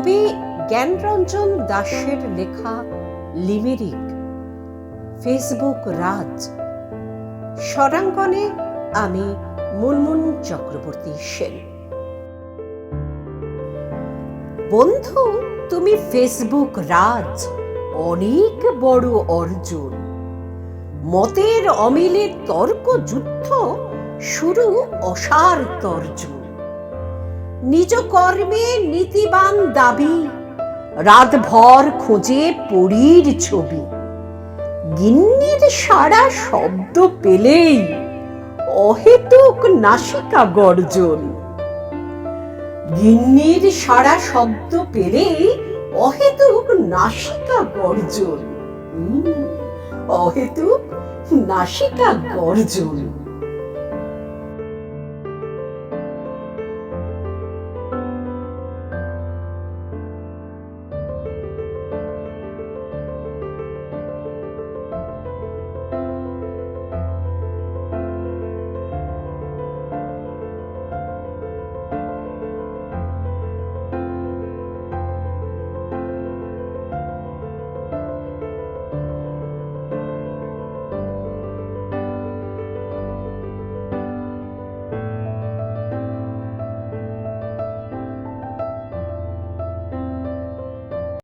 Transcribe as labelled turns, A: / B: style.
A: কবি জ্ঞানরঞ্জন দাসের লেখা লিমেরিক, ফেসবুক রাজ। স্বরাঙ্গনে আমি মুনমুন চক্রবর্তী সেন। বন্ধু, তুমি ফেসবুক রাজ, অনেক বড় অর্জন। মতের অমিলে তর্ক যুদ্ধ শুরু অসার তর্জন। নিজ কর্মে নীতিবান দাবি, রাতভর খোঁজে পরীর ছবি। গিন্নির সারা শব্দ পেলেই অহেতুক নাসিকা গর্জন। গিন্নির সারা শব্দ পেলেই অহেতুক নাসিকা গর্জন। অহেতুক নাসিকা গর্জন।